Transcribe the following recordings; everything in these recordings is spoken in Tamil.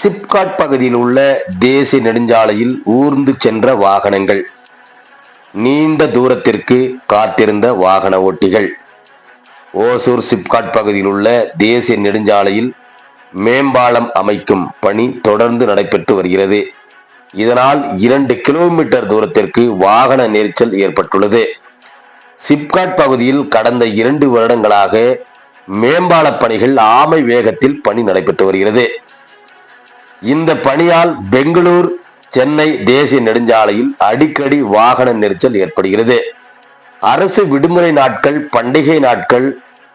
சிப்காட் பகுதியில் உள்ள தேசிய நெடுஞ்சாலையில் ஊர்ந்து சென்ற வாகனங்கள். நீண்ட தூரத்திற்கு காத்திருந்த வாகன ஓட்டிகள். ஓசூர் சிப்காட் பகுதியில் உள்ள தேசிய நெடுஞ்சாலையில் மேம்பாலம் அமைக்கும் பணி தொடர்ந்து நடைபெற்று வருகிறது. இதனால் இரண்டு கிலோமீட்டர் தூரத்திற்கு வாகன நெரிச்சல் ஏற்பட்டுள்ளது. சிப்காட் பகுதியில் கடந்த இரண்டு வருடங்களாக மேம்பால பணிகள் ஆமை வேகத்தில் பணி நடைபெற்று வருகிறது. இந்த பணியால் பெங்களூர் சென்னை தேசிய நெடுஞ்சாலையில் அடிக்கடி வாகன நெரிச்சல் ஏற்படுகிறது. அரசு விடுமுறை நாட்கள் பண்டிகை நாட்கள்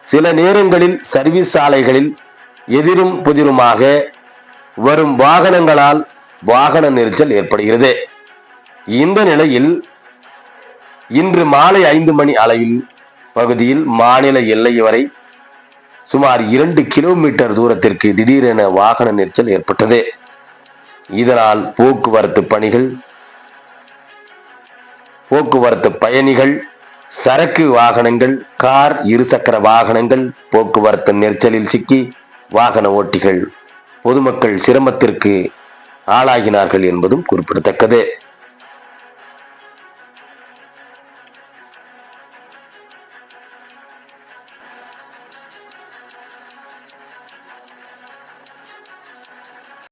சில நேரங்களில் சர்வீஸ் சாலைகளில் எதிரும் புதிருமாக வரும் வாகனங்களால் வாகன நெரிசல் ஏற்படுகிறது. இந்த நிலையில் இன்று மாலை ஐந்து மணி அளவில் பகுதியில் மாநில எல்லை வரை சுமார் இரண்டு கிலோமீட்டர் தூரத்திற்கு திடீரென வாகன நெரிசல் ஏற்பட்டது. இதனால் போக்குவரத்து பணிகள் போக்குவரத்து பயணிகள் சரக்கு வாகனங்கள் கார் இருசக்கர வாகனங்கள் போக்குவரத்து நெரிசலில் சிக்கி வாகன ஓட்டிகள் பொதுமக்கள் சிரமத்திற்கு ஆளாகினார்கள் என்பதும் குறிப்பிடத்தக்கது.